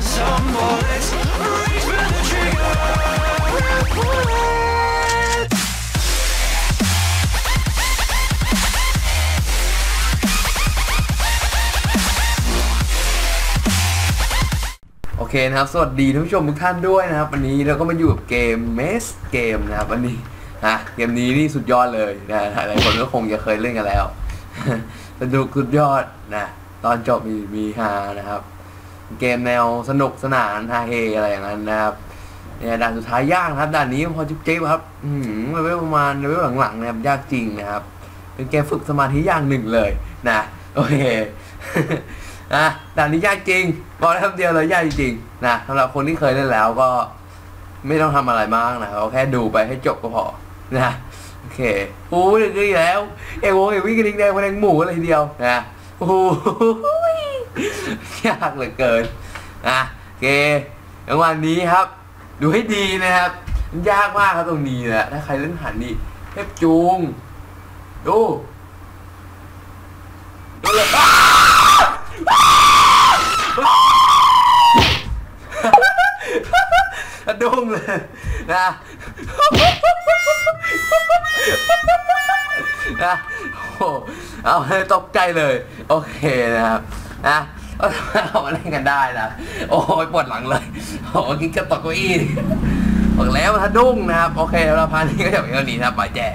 some bullets. Reach for the trigger. โอเคนะครับ สวัสดีท่านผู้ชมทุกท่านด้วยนะครับ วันนี้เราก็มาอยู่กับเกมเมสเกมนะครับวันนี้นะเกมนี้นี่สุดยอดเลยนะหลายคนก็คงจะเคยเล่นกันแล้วสนุกสุดยอดนะ ตอนจบมีมีฮานะครับ เกมแนวสนุกสนานฮาเฮอะไรอย่างนั้นนะครับเนี่ยด่านสุดท้ายยากนะครับด่านนี้พอจุ๊บเจ๊บครับอืมเลเวลประมาณเลเวลหลังๆนะครับยากจริงนะครับ เป็นเกมฝึกสมาธิอย่างหนึ่งเลยนะโอเคนะด่านนี้ยากจริงบอกได้คำเดียวเลยยากจริงนะสำหรับคนที่เคยเล่นแล้วก็ไม่ต้องทำอะไรมากนะครับเอาแค่ดูไปให้จบก็พอนะโอเคโอ้ยดีแล้วเอวงเอวิ่งกระดิ่งแดงมาแดงหมูอะไรทีเดียวนะโอ้ ยากเหลือเกินนะโอเครางวัลนี้ครับ ดูให้ดีนะครับมันยากมากครับตรงนี้แหละถ้าใครเล่นหันนี่เทพจูง ดูดูเลยอ้ากระดุ้งเลยนะนะโอ้เอาตกใจเลย โอเคนะครับ นะเอาเอามาเล่นกันได้นะโอ้ยปวดหลังเลยโอ้ยกินกระตกเก้าอี้บอกแล้วมันสะดุ้งนะครับ โอเคเราพานี้ก็จะไปเท่านี้นะครับายแจ้